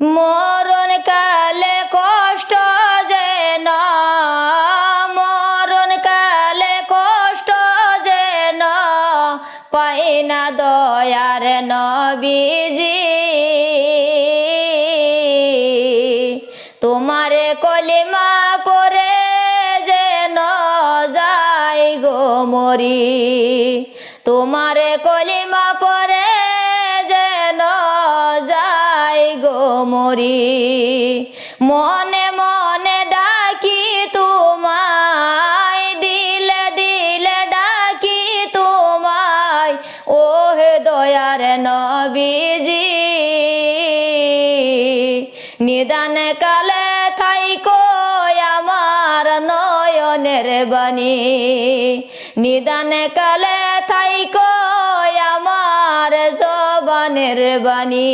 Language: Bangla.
মরণ কালে কষ্ট যে না মরণ কালে কষ্ট যে না, পাই না দয়ার নবীজি। তোমারে কলিমা পরে যেন যাই গো মরি, তোমারে কলিমা পরে মরি। মনে মনে ডাকি তোমায়, দিলে দিলে ডাকি তোমায়। ও হে দয়ার নবীজি, নিদান কালে থাইকো আমার নয়নের বাণী। নিদান কালে থাইকো আমার জবানের বাণী।